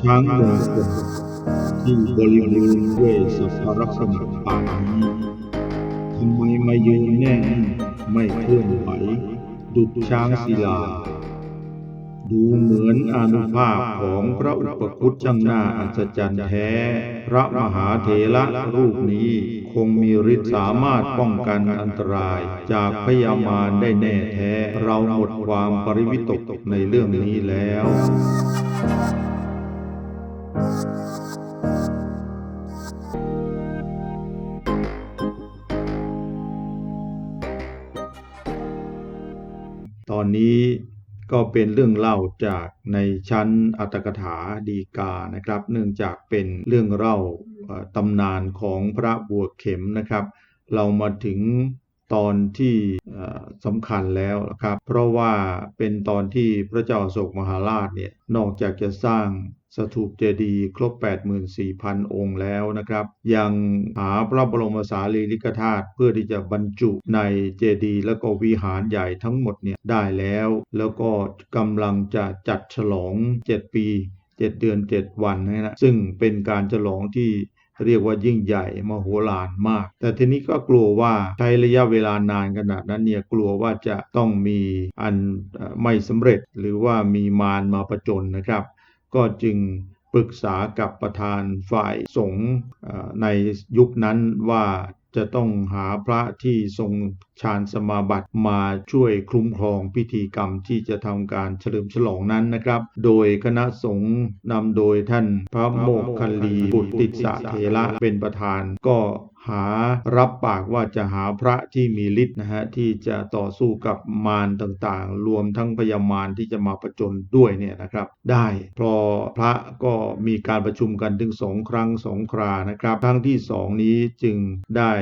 ช้างมงคลที่บริบูรณ์ด้วยสัพพลักษณะป่านนี้ทำไมมายืนแน่นไม่เคลื่อนไหวดุจช้างศิลา ดูเหมือนอนุภาพของพระอุปคุตช่างน่าอัศจรรย์แท้ พระมหาเถระรูปนี้คงมีฤทธิ์สามารถป้องกันอันตรายจากพยามารได้แน่แท้ เราหมดความปริวิตกในเรื่องนี้แล้ว ตอนนี้ก็เป็นเรื่องเล่าจากในชั้นอัตถกถาดีกานะครับ เนื่องจากเป็นเรื่องเล่าตำนานของพระบัวเข็มนะครับ เรามาถึงตอนที่สำคัญแล้วนะครับ เพราะว่าเป็นตอนที่พระเจ้าโศกมหาราชเนี่ยนอกจากจะสร้าง สถูปเจดีย์ครบ 84,000 องค์แล้วนะครับ ยังหาพระบรมสารีริกธาตุเพื่อที่จะบรรจุในเจดีย์แล้วก็วิหารใหญ่ทั้งหมดเนี่ยได้แล้ว แล้วก็กำลังจะจัดฉลอง 7 ปี 7 เดือน 7 วันนะฮะซึ่งเป็นการฉลองที่เรียกว่ายิ่งใหญ่มโหฬารมาก แต่ทีนี้ก็กลัวว่าใช้ระยะเวลานานขนาดนั้นเนี่ยกลัวว่าจะต้องมีอันไม่สำเร็จหรือว่ามีมารมาประจนนะครับ ก็จึงปรึกษากับประธานฝ่ายสงฆ์ในยุคนั้นว่าจะต้องหาพระที่ทรงฌานสมาบัติมาช่วยคุ้มครองพิธีกรรมที่จะทำการเฉลิมฉลองนั้นนะครับ โดยคณะสงฆ์นำโดยท่านพระโมคคัลลีบุตรติสะเถระเป็นประธานก็ หารับปากว่าจะหาพระที่มีฤทธิ์นะฮะที่จะต่อสู้กับมารต่างๆ รวมทั้งพยามารที่จะมาประจนด้วยเนี่ยนะครับ ได้พอพระก็มีการประชุมกันถึงสองครั้งสองครานะครับ ครั้งที่สองนี้จึงได้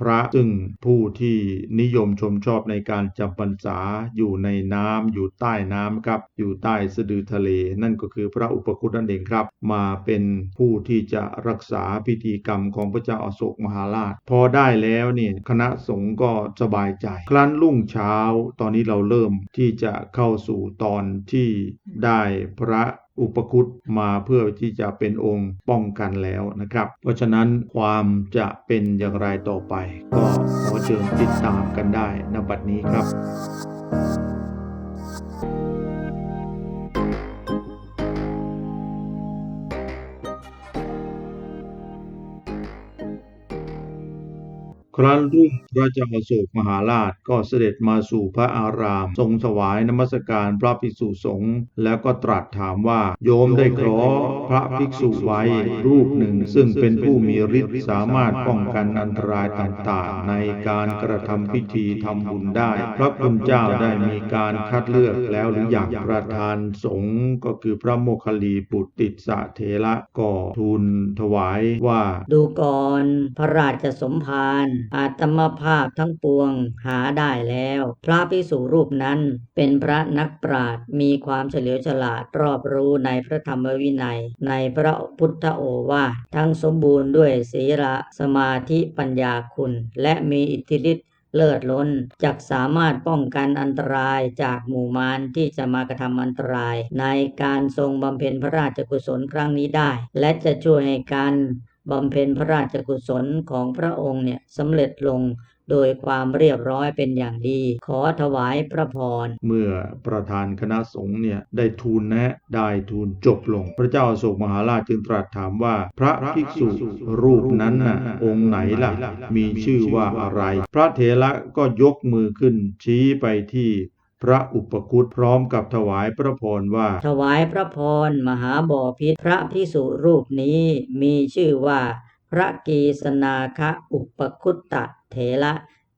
พระซึ่งผู้ที่นิยมชมชอบในการจำพรรษาอยู่ในน้ำอยู่ใต้น้ำครับ อยู่ใต้สะดือทะเล นั่นก็คือพระอุปคุตนั่นเองครับ มาเป็นผู้ที่จะรักษาพิธีกรรมของพระเจ้าอโศกมหาราช พอได้แล้วเนี่ยคณะสงฆ์ก็สบายใจ ครั้นรุ่งเช้า ตอนนี้เราเริ่มที่จะเข้าสู่ตอนที่ได้พระ อุปคุตมาเพื่อที่จะเป็นองค์ป้องกันแล้วนะครับ เพราะฉะนั้นความจะเป็นอย่างไรต่อไป ก็ขอเชิญติดตามกันได้ณบัดนี้ครับ ครั้นรุ่งพระเจ้าอโศกมหาราชก็เสด็จมาสู่พระอาราม ทรงถวายนมัสการพระภิกษุสงฆ์แล้วก็ตรัสถามว่า โยมได้ขอพระภิกษุไว้รูปหนึ่ง ซึ่งเป็นผู้มีฤทธิ์สามารถป้องกันอันตรายต่างๆ ในการกระทำพิธีทำบุญได้ พระคุณเจ้าได้มีการคัดเลือกแล้วหรืออย่างประธานสงฆ์ก็คือพระโมคคัลลีปุตติสะเถระก็ทูลถวายว่า ดูก่อนพระราชสมภารอาตมภาพทั้งปวงหาได้แล้ว พระภิกษุรูปนั้นเป็นพระนักปราชญ์มีความเฉลียวฉลาดรอบรู้ในพระธรรมวินัย ในพระพุทธโอวาททั้งสมบูรณ์ด้วยศีลสมาธิปัญญาคุณ และมีอิทธิฤทธิเลิศล้นจักสามารถป้องกันอันตรายจากหมู่มารที่จะมากระทำอันตราย ในการทรงบำเพ็ญพระราชกุศลครั้งนี้ได้ และจะช่วยให้การ บำเพ็ญพระราชกุศลของพระองค์เนี่ยสำเร็จลงโดยความเรียบร้อยเป็นอย่างดี ขอถวายพระพร เมื่อประธานคณะสงฆ์เนี่ยได้ทูลแนะได้ทูลจบลง พระเจ้าโศกมหาราชจึงตรัสถามว่า พระภิกษุรูปนั้นน่ะองค์ไหนล่ะ มีชื่อว่าอะไร พระเถระก็ยกมือขึ้นชี้ไปที่ พระอุปคุตพร้อมกับถวายพระพรว่า ถวายพระพรมหาบ่อพิษพระพิสุรูปนี้มีชื่อว่า พระกีสนาคะอุปคุตตะเถระ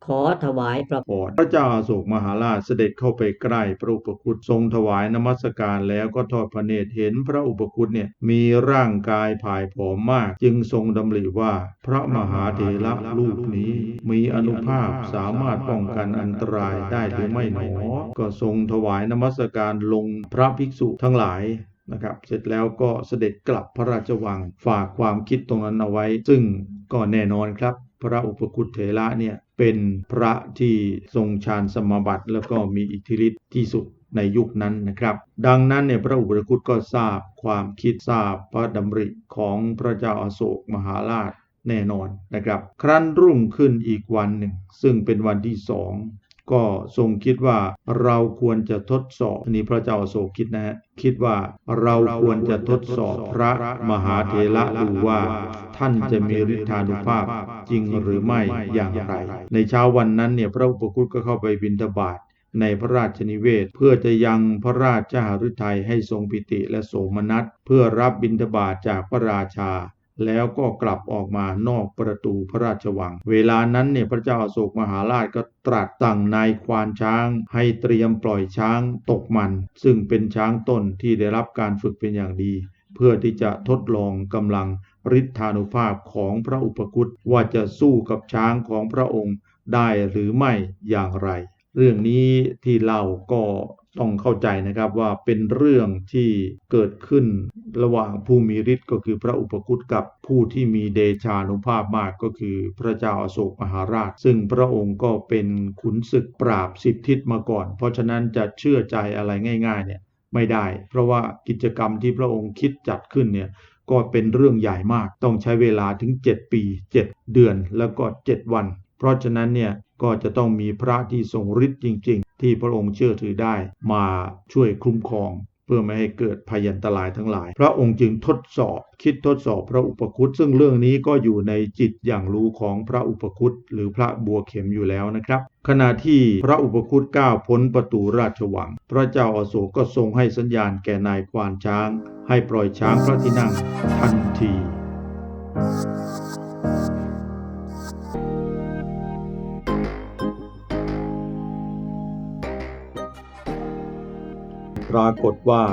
ขอถวายพระพรพระเจ้าอาโศกมหาราชเสด็จเข้าไปใกล้พระอุปคุตทรงถวายนมัสการแล้วก็ทอดพระเนตรเห็นพระอุปคุตเนี่ยมีร่างกายผายผอมมาก จึงทรงดำริว่า พระมหาเถระรูปนี้มีอนุภาพสามารถป้องกันอันตรายได้หรือไม่หนอ ก็ทรงถวายนมัสการลงพระภิกษุทั้งหลายนะครับเสร็จแล้วก็เสด็จกลับพระราชวังฝากความคิดตรงนั้นเอาไว้ ซึ่งก็แน่นอนครับ พระอุปคุตเถระเนี่ยเป็นพระที่ทรงฌานสมบัติ แล้วก็มีอิทธิฤทธิ์ที่สุดในยุคนั้นนะครับ ดังนั้นเนี่ยพระอุปคุตก็ทราบความคิดทราบพระดำริของพระเจ้าอาโศกมหาราชแน่นอนนะครับ ครั้นรุ่งขึ้นอีกวันหนึ่ง ซึ่งเป็นวันที่สองก็ทรงคิดว่าเราควรจะทดสอบนี้พระเจ้าอาโศกคิดนะฮะคิดว่าเราควรจะทดสอบพระมหาเถระดูว่า ท่านจะมีฤทธานุภาพจริงหรือไม่อย่างไร ในเช้าวันนั้นเนี่ยพระอุปคุตก็เข้าไปบิณฑบาตในพระราชนิเวศ เพื่อจะยังพระราชหฤทัยให้ทรงปิติและโสมนัส เพื่อรับบิณฑบาตจากพระราชา แล้วก็กลับออกมานอกประตูพระราชวัง เวลานั้นเนี่ยพระเจ้าอโศกมหาราชก็ตรัสสั่งนายควานช้าง ให้เตรียมปล่อยช้างตกมัน ซึ่งเป็นช้างต้นที่ได้รับการฝึกเป็นอย่างดี เพื่อที่จะทดลองกำลังฤทธานุภาพของพระอุปคุตว่าจะสู้กับช้างของพระองค์ได้หรือไม่อย่างไร เรื่องนี้ที่เล่าก็ต้องเข้าใจนะครับว่าเป็นเรื่องที่เกิดขึ้นระหว่างผู้มีฤทธิ์ก็คือพระอุปคุตกับผู้ที่มีเดชานุภาพมากก็คือพระเจ้าอาโศกมหาราช ซึ่งพระองค์ก็เป็นขุนศึกปราบสิบทิศมาก่อน เพราะฉะนั้นจะเชื่อใจอะไรง่ายๆเนี่ย ไม่ได้ เพราะว่ากิจกรรมที่พระองค์คิดจัดขึ้นเนี่ยก็เป็นเรื่องใหญ่มากต้องใช้เวลาถึง 7 ปี 7 เดือนแล้วก็ 7 วัน เพราะฉะนั้นเนี่ยก็จะต้องมีพระที่ทรงฤทธิ์จริง ๆ ที่พระองค์เชื่อถือได้มาช่วยคุ้มครอง เพื่อไม่ให้เกิดพยันตรายทั้งหลาย พระองค์จึงทดสอบ คิดทดสอบพระอุปคุตซึ่งเรื่องนี้ก็อยู่ในจิตอย่างรู้ของพระอุปคุตหรือพระบัวเข็มอยู่แล้วนะครับ ขณะที่พระอุปคุตก้าวพ้นประตูราชวัง พระเจ้าอาโศกก็ทรงให้สัญญาณแก่นายควานช้าง ให้ปล่อยช้างพระที่นั่งทันที ปรากฏว่า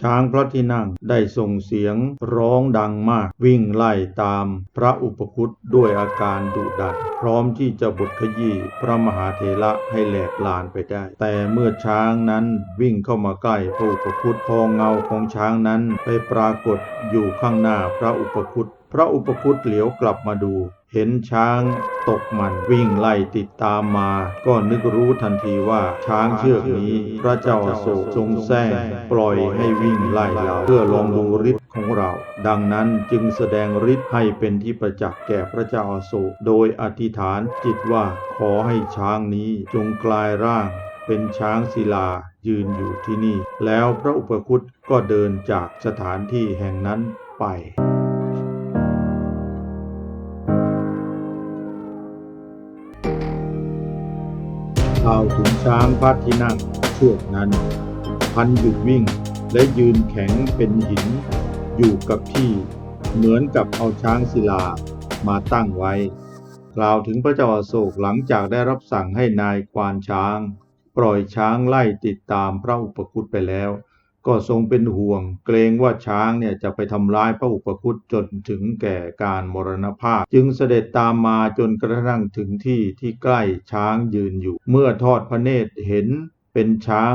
ช้างพระที่นั่งได้ส่งเสียงร้องดังมาก วิ่งไล่ตามพระอุปคุตด้วยอาการดุดันพร้อมที่จะบุดขยี้พระมหาเถระให้แหลกลานไปได้ แต่เมื่อช้างนั้นวิ่งเข้ามาใกล้พระอุปคุตพอเงาของช้างนั้นไปปรากฏอยู่ข้างหน้าพระอุปคุตพระอุปคุตเหลียวกลับมาดู เห็นช้างตกมันวิ่งไล่ติดตามมา ก็นึกรู้ทันทีว่าช้างเชือกนี้ พระเจ้าอโศกทรงแซงปล่อยให้วิ่งไล่เราเพื่อลองดูฤทธิ์ของเรา ดังนั้นจึงแสดงฤทธิ์ให้เป็นที่ประจักษ์แก่พระเจ้าอาโศกโดยอธิษฐานจิตว่าขอให้ช้างนี้จงกลายร่าง เป็นช้างศิลายืนอยู่ที่นี่ แล้วพระอุปคุตก็เดินจากสถานที่แห่งนั้นไปาวถึงช้างพาดที่นั่งช่วงนั้น พันหยุดวิ่งและยืนแข็งเป็นหิน อยู่กับที่เหมือนกับเอาช้างศิลามาตั้งไว้ กล่าวถึงพระเจ้าอาโศกหลังจากได้รับสั่งให้นายควานช้าง ปล่อยช้างไล่ติดตามพระอุปคุตไปแล้ว ก็ทรงเป็นห่วง เกรงว่าช้างเนี่ยจะไปทำร้ายพระอุปคุตจนถึงแก่การมรณภาพ จึงเสด็จตามมาจนกระทั่งถึงที่ที่ใกล้ช้างยืนอยู่ เมื่อทอดพระเนตรเห็นเป็นช้าง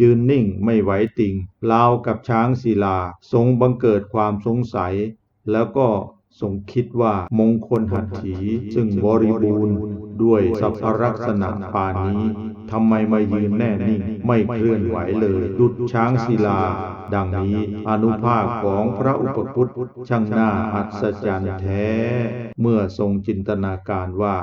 ยืนนิ่งไม่ไหวติงลาวกับช้างศิลา ทรงบังเกิดความสงสัย แล้วก็ ทรงคิดว่ามงคลหัตถีซึ่งบริบูรณ์ด้วยสัพพลักษณะปานนี้ทำไมมายืนแน่นิ่งไม่เคลื่อนไหวเลย ดุดช้างศิลา ดังนี้อนุภาพของพระอุปคุตช่างน่าอัศจรรย์แท้ เมื่อทรงจินตนาการว่า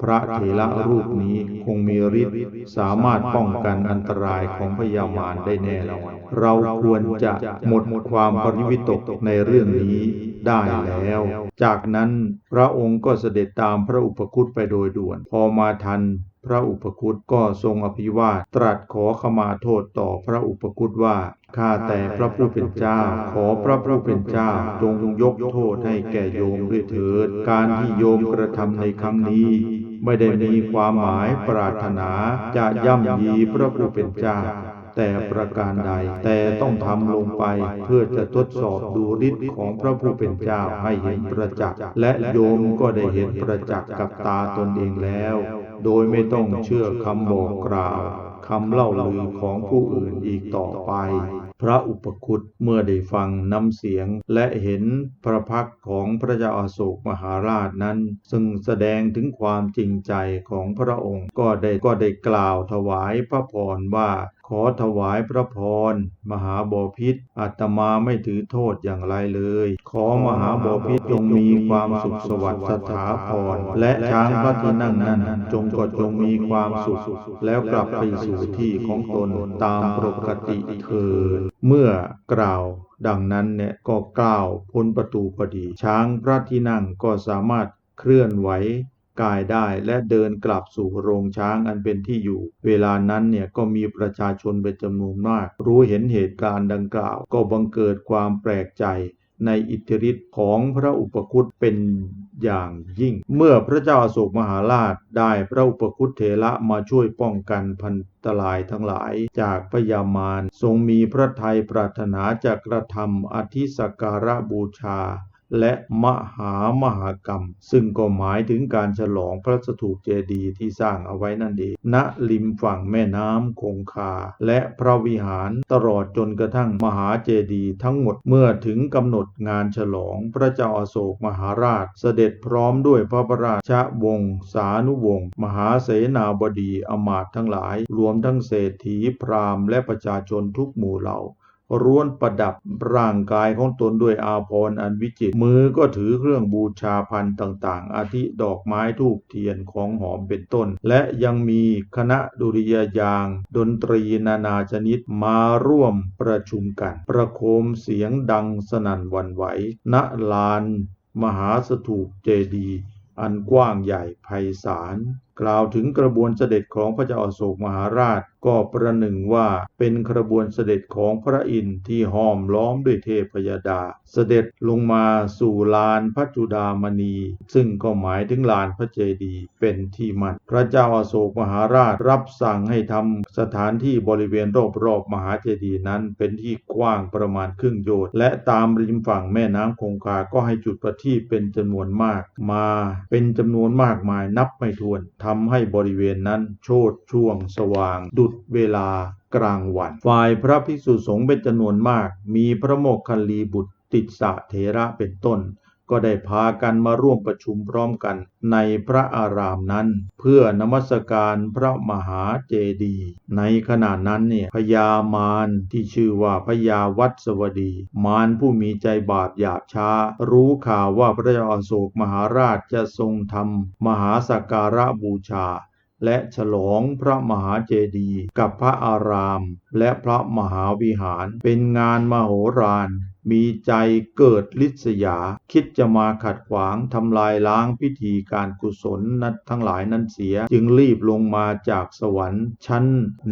พระเถระรูปนี้คงมีฤทธิ์สามารถป้องกันอันตรายของพยามารได้แน่นอนเราควรจะหมดความปริวิตกในเรื่องนี้ได้แล้ว จากนั้นพระองค์ก็เสด็จตามพระอุปคุตไปโดยด่วน พอมาทัน พระอุปคุตก็ทรงอภิวาทตรัสขอขมาโทษต่อพระอุปคุตว่าข้าแต่พระผู้เป็นเจ้า ขอพระผู้เป็นเจ้า จงยกโทษให้แก่โยมด้วยเถิด การที่โยมกระทำในครั้งนี้ ไม่ได้มีความหมายปรารถนาจะย่ำยีพระผู้เป็นเจ้าแต่ประการใดแต่ต้องทำลงไปเพื่อจะทดสอบดูฤทธิ์ของพระผู้เป็นเจ้าให้เห็นประจักษ์และโยมก็ได้เห็นประจักษ์กับตาตนเองแล้ว โดยไม่ต้องเชื่อคำบอกกล่าวคำเล่าลือของผู้อื่นอีกต่อไป พระอุปคุตเมื่อได้ฟังน้ำเสียงและเห็นพระพักของพระเจ้าอาโศกมหาราชนั้น ซึ่งแสดงถึงความจริงใจของพระองค์ก็ได้ก็ได้กล่าวถวายพระพรว่า อถวายพระพร มหาบอพิษอาตมาไม่ถือโทษอย่างไรเลย ขอมหาบอพิษจงมีความสุขสวัสดิ์สถาพร และช้างพระที่นั่งนั้น จงก็จงมีความสุข แล้วกลับไปสู่ที่ของตนตามปกติเถิดเมื่อกล่าวดังนั้นเนี่ยก็ก้าวพ้นประตูพอดี ช้างพระที่นั่งก็สามารถเคลื่อนไหว กายได้และเดินกลับสู่โรงช้างอันเป็นที่อยู่ เวลานั้นเนี่ยก็มีประชาชนเป็นจำนวนมาก รู้เห็นเหตุการณ์ดังกล่าว ก็บังเกิดความแปลกใจในอิทธิฤทธิ์ของพระอุปคุตเป็นอย่างยิ่ง เมื่อพระเจ้าอาโศกมหาราชได้พระอุปคุตเถระมาช่วยป้องกันพันตรายทั้งหลายจากพยามารทรงมีพระทัยปรารถนาจะกระทำอธิสกการะบูชา และมหามหากรรม ซึ่งก็หมายถึงการฉลองพระสถูปเจดีย์ที่สร้างเอาไว้นั่นเองณริมฝั่งแม่น้ำคงคา และพระวิหารตลอดจนกระทั่งมหาเจดีย์ทั้งหมดเมื่อถึงกำหนดงานฉลองพระเจ้าอาโศกมหาราช เสด็จพร้อมด้วยพระราชวงศ์สานุวงศ์มหาเสนาบดีอมาตย์ทั้งหลาย รวมทั้งเศรษฐีพราหมณ์และประชาชนทุกหมู่เหล่า ร้วนประดับร่างกายของตนด้วยอาภรณ์อันวิจิตรมือก็ถือเครื่องบูชาพันธ์ต่างๆ อาทิดอกไม้ทูบเทียนของหอมเป็นต้น และยังมีคณะดุริยาง ดนตรีนานาชนิดมาร่วมประชุมกัน ประโคมเสียงดังสนั่นวันไหว ณลาน มหาสถูปเจดีย์อันกว้างใหญ่ไพศาล กล่าวถึงกระบวนเสด็จของพระเจ้าอโศกมหาราช ก็ประหนึ่งว่าเป็นกระบวนเสด็จของพระอินทร์ที่ห้อมล้อมด้วยเทพยดา เสด็จลงมาสู่ลานพระจุดามณี ซึ่งก็หมายถึงลานพระเจดีย์เป็นที่มั่นพระเจ้าอาโศกมหาราชรับสั่งให้ทำสถานที่บริเวณรอบๆมหาเจดีย์นั้นเป็นที่กว้างประมาณครึ่งโยชน์และตามริมฝั่งแม่น้ำคงคาก็ให้จุดประทีปเป็นจำนวนมาก มาเป็นจำนวนมากมายนับไม่ถ้วนทำำให้บริเวณนั้นโชดช่วงสว่าง ดุดเวลากลางวัน ฝ่ายพระภิกษุสงฆ์เป็นจำนวนมาก มีพระโมคคัลลีบุตรติดสะเถระเป็นต้น ก็ได้พากันมาร่วมประชุมพร้อมกันในพระอารามนั้น เพื่อนมัสการพระมหาเจดีย์ในขณะนั้นเนี่ยพญามารที่ชื่อว่าพญาวัดสวดี มารผู้มีใจบาปหยาบช้า รู้ข่าวว่าพระเจ้าอโศกมหาราชจะทรงทำมหาสักการะบูชาและฉลองพระมหาเจดีย์กับพระอาราม และพระมหาวิหารเป็นงานมโหฬารมีใจเกิดลิษยา คิดจะมาขัดขวางทำลายล้างพิธีการกุศลนั้นทั้งหลายนั้นเสีย จึงรีบลงมาจากสวรรค์ ชั้น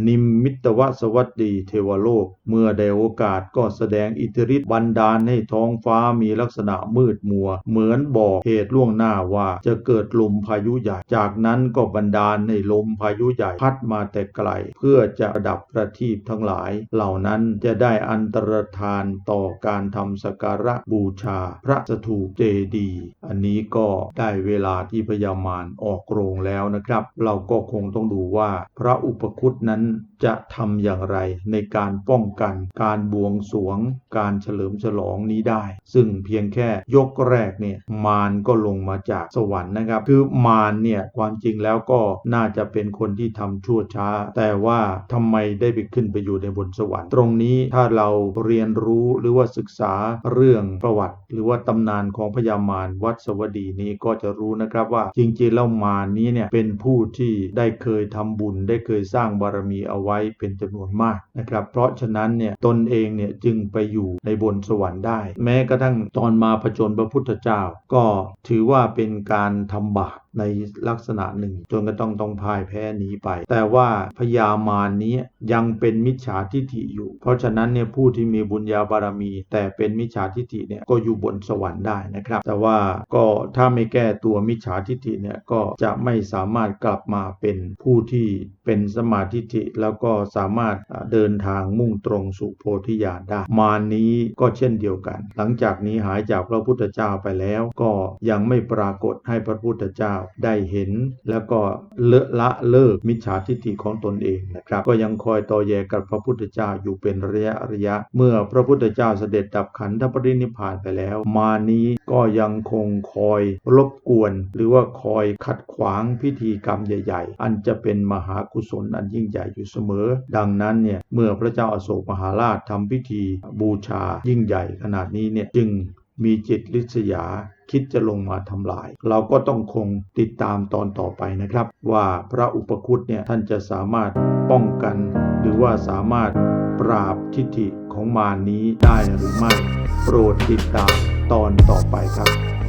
นิมมิตวสวัสดีเทวโลก เมื่อได้โอกาสก็แสดงอิทธิฤทธิ์บันดาลให้ท้องฟ้ามีลักษณะมืดมัว เหมือนบอกเหตุล่วงหน้าว่าจะเกิดลมพายุใหญ่ จากนั้นก็บันดาลให้ลมพายุใหญ่พัดมาแต่ไกล เพื่อจะดับประทีปทั้งหลาย เหล่านั้นจะได้อันตรธานต่อการทำสักการะบูชาพระสถูปเจดีอันนี้ก็ได้เวลาที่พญามารออกโรงแล้วนะครับ เราก็คงต้องดูว่า พระอุปคุตนั้นจะทำอย่างไรในการป้องกันการบวงสวง การเฉลิมฉลองนี้ได้ ซึ่งเพียงแค่ยกแรกเนี่ยมารก็ลงมาจากสวรรค์นะครับ คือมารเนี่ยความจริงแล้วก็น่าจะเป็นคนที่ทำชั่วช้า แต่ว่าทำไมได้ไปขึ้นไปอยู่ในบนสวรรค์ ตรงนี้ถ้าเราเรียนรู้หรือว่าศึกษาเรื่องประวัติ หรือว่าตำนานของพญามารวัดสวดีนี้ก็จะรู้นะครับว่าจริงๆแล้วมารนี้เนี่ยเป็นผู้ที่ได้เคยทำบุญ ได้เคยสร้างบารมีเอาไว้เป็นจำนวนมากนะครับ เพราะฉะนั้นเนี่ยตนเองเนี่ยจึงไปอยู่ในบนสวรรค์ได้ แม้กระทั่งตอนมาผจญพระพุทธเจ้า ก็ถือว่าเป็นการทำบาปในลักษณะหนึ่ง จนก็ต้องต้องพ่ายแพ้หนีไป แต่ว่าพญามารนี้ยังเป็นมิจฉาทิฐิอยู่ เพราะฉะนั้นเนี่ยผู้ที่มีบุญญาบารมี แต่เป็นมิจฉาทิฐิเนี่ยก็อยู่บนสวรรค์ได้นะครับ แต่ว่าก็ถ้าไม่แก้ตัวมิจฉาทิฐิเนี่ยก็จะไม่สามารถกลับมาเป็นผู้ที่เป็นสมาธิิแล้วก็สามารถเดินทางมุ่งตรงสู่โพธิญาณได้ มานี้ก็เช่นเดียวกัน หลังจากนี้หายจากพระพุทธเจ้าไปแล้วก็ยังไม่ปรากฏให้พระพุทธเจ้าได้เห็น แล้วก็เลอะละเลิกมิจฉาทิฐิของตนเองนะครับ ก็ยังคอยต่อแยกับพระพุทธเจ้าอยู่เป็นระยะระยะ เมื่อพระพุทธเจ้าเสด็จดับขันธปรินิพานไปแล้ว มารนี้ก็ยังคงคอยรบกวน หรือว่าคอยขัดขวางพิธีกรรมใหญ่ ๆ อันจะเป็นมหากุศลอันยิ่งใหญ่อยู่เสมอ ดังนั้นเนี่ยเมื่อพระเจ้าอาโศกมหาราชทำพิธีบูชายิ่งใหญ่ขนาดนี้เนี่ยจึงมีจิตลิษยาคิดจะลงมาทำลาย เราก็ต้องคงติดตามตอนต่อไปนะครับ ว่าพระอุปคุตเนี่ยท่านจะสามารถป้องกัน หรือว่าสามารถปราบทิฏฐิของมารนี้ได้หรือไม่ โปรดติดตาม ตอนต่อไปครับ